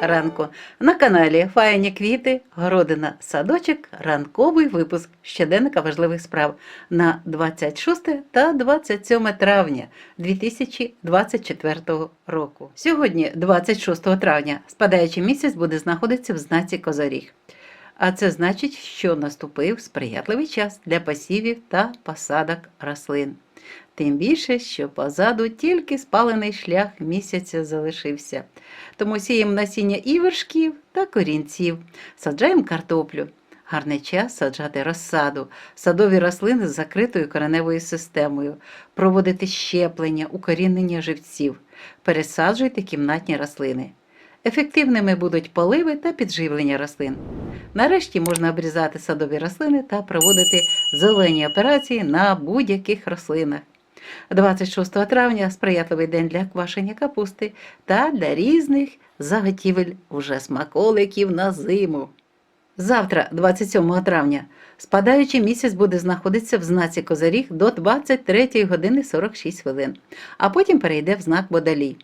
ранку. На каналі Файні квіти, городина, садочок, ранковий випуск щоденника важливих справ на 26 та 27 травня 2024 року. Сьогодні, 26 травня, спадаючий місяць буде знаходитися в знаці Козоріг. А це значить, що наступив сприятливий час для посівів та посадок рослин. Тим більше, що позаду тільки спалений шлях місяця залишився. Тому сіємо насіння і вершків та корінців, саджаємо картоплю. Гарний час саджати розсаду, садові рослини з закритою кореневою системою, проводити щеплення, укорінення живців, пересаджуйте кімнатні рослини. Ефективними будуть поливи та підживлення рослин. Нарешті можна обрізати садові рослини та проводити зелені операції на будь-яких рослинах. 26 травня сприятливий день для квашення капусти та для різних заготівель уже смаколиків на зиму. Завтра, 27 травня, спадаючий місяць буде знаходитися в знаці Козаріг до 23 години 46 хвилин, а потім перейде в знак Водолій.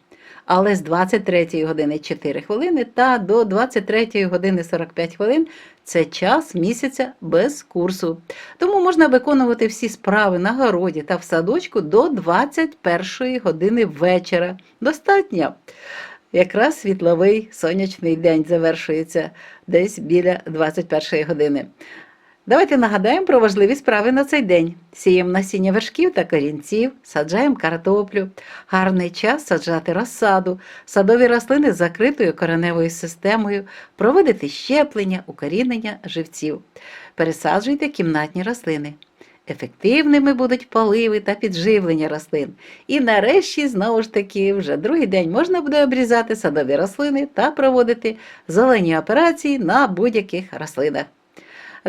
Але з 23 години 4 хвилини та до 23 години 45 хвилин це час місяця без курсу. Тому можна виконувати всі справи на городі та в садочку до 21 години вечора. Достатньо. Якраз світловий сонячний день завершується десь біля 21 години. Давайте нагадаємо про важливі справи на цей день. Сіємо насіння вершків та корінців, саджаємо картоплю. Гарний час саджати розсаду, садові рослини з закритою кореневою системою, проводити щеплення, укорінення живців. Пересаджуйте кімнатні рослини. Ефективними будуть поливи та підживлення рослин. І нарешті, знову ж таки, вже другий день можна буде обрізати садові рослини та проводити зелені операції на будь-яких рослинах.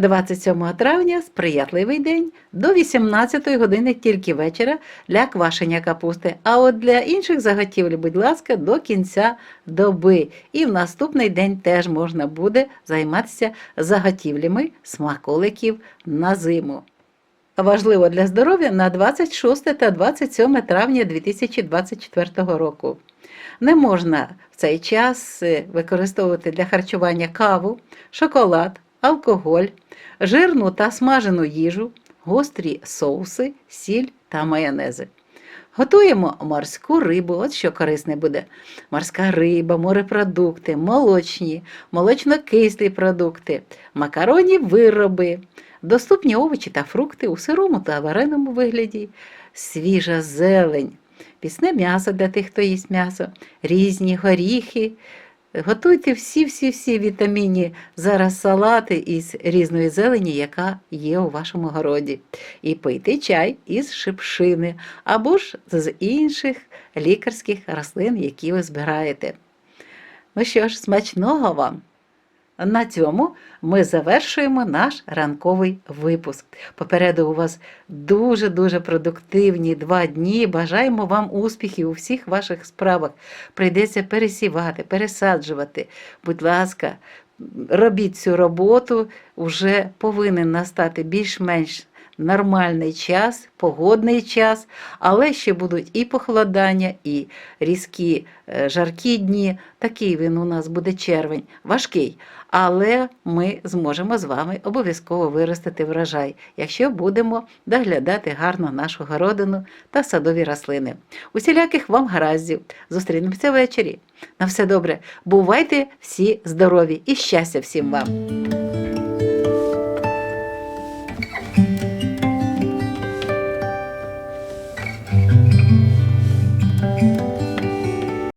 27 травня сприятливий день до 18 години тільки вечора для квашення капусти. А от для інших заготівель, будь ласка, до кінця доби. І в наступний день теж можна буде займатися заготівлями смаколиків на зиму. Важливо для здоров'я на 26 та 27 травня 2024 року. Не можна в цей час е, використовувати для харчування каву, шоколад, алкоголь, жирну та смажену їжу, гострі соуси, сіль та майонези. Готуємо морську рибу, от що корисне буде. Морська риба, морепродукти, молочні, молочно-кислі продукти, макаронні вироби, доступні овочі та фрукти у сирому та вареному вигляді, свіжа зелень, пісне м'ясо для тих, хто їсть м'ясо, різні горіхи. Готуйте всі-всі-всі вітамінні зараз салати із різної зелені, яка є у вашому городі. І пийте чай із шипшини або ж з інших лікарських рослин, які ви збираєте. Ну що ж, смачного вам! На цьому ми завершуємо наш ранковий випуск. Попереду у вас дуже-дуже продуктивні два дні. Бажаємо вам успіхів у всіх ваших справах. Прийдеться пересівати, пересаджувати. Будь ласка, робіть цю роботу, вже повинен настати більш-менш нормальний час, погодний час, але ще будуть і похолодання, і різкі е, жаркі дні. Такий він у нас буде червень, важкий. Але ми зможемо з вами обов'язково виростити врожай, якщо будемо доглядати гарно нашу городину та садові рослини. Усіляких вам гараздів. Зустрінемося ввечері. На все добре. Бувайте всі здорові і щастя всім вам!